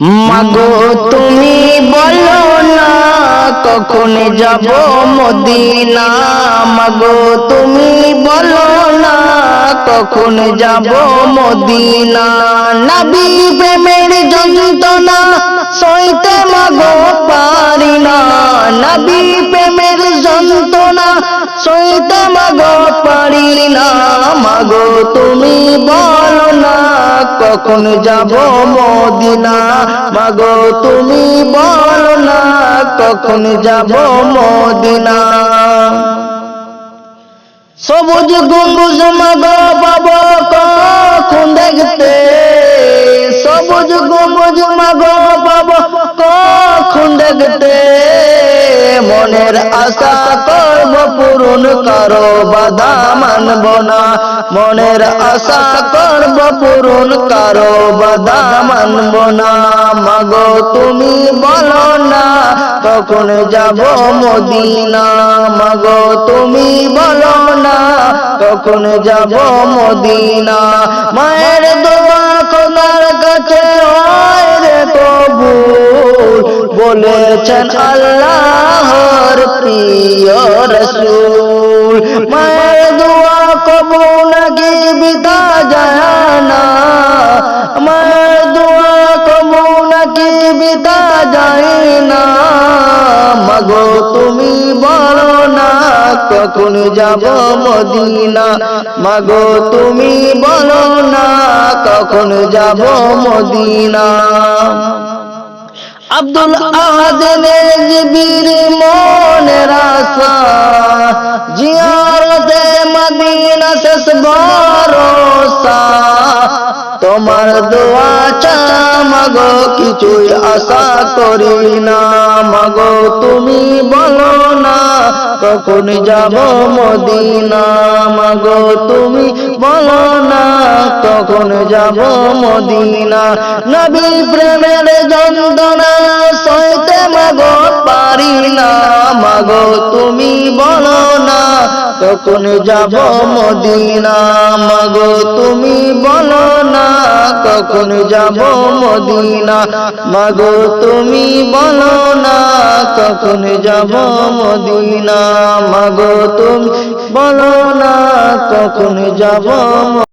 মাগো, তুমি বলো না, কখন যাব মদিনা? মাগো, তুমি বলো না, কখন যাব মদিনা? নবী প্রেমের যন্ত্রণা সইতে মাগো পারি না। নবী প্রেমের যন্ত্রণা সইতে মাগো পারি না। মাগো, তুমি বলো না কখন যাব মদিনা? মাগো, তুমি বলো না কখন যাব মদিনা? সবুজ গম্বুজ মাগো বাবা কখন দেখতে? সবুজ গম্বুজ মাগো বাবা কখন দেখতে? মনের আশা করব পূরণ কারও, বাধা মানব না। মনের আশা করব পূরণ কারও বাধা মানব না মাগো, তুমি বলো না, কখন যাব মদিনা? মাগো, তুমি বলো না, কখন যাব মদিনা? মায়ের দোয়া খোদার কাছে হয় বলেছেন আল্লাহর প্রিয় রসুল। কখন যাব মদিনা? মাগো, তুমি বলো না কখন যাব মদিনা? আব্দুল আহাদের জিবির মনের জিয়ারতে মদিনা শেষ ভরসা। তোমার দোয়া চা মাগো কিছুই আশা করি না। মাগো, তুমি বলো কখন যাব মদিনা? মাগো, তুমি বলো না, কখন যাব মদিনা? নবি প্রেমের যন্ত্রণা সইতে মাগো পারি না, মাগো কখন যাব মদিনা, মাগো তুমি বলো না কখন যাব মদিনা, মাগো তুমি বলো না কখন যাব মদিনা, মাগো তুমি বলো না কখন যাব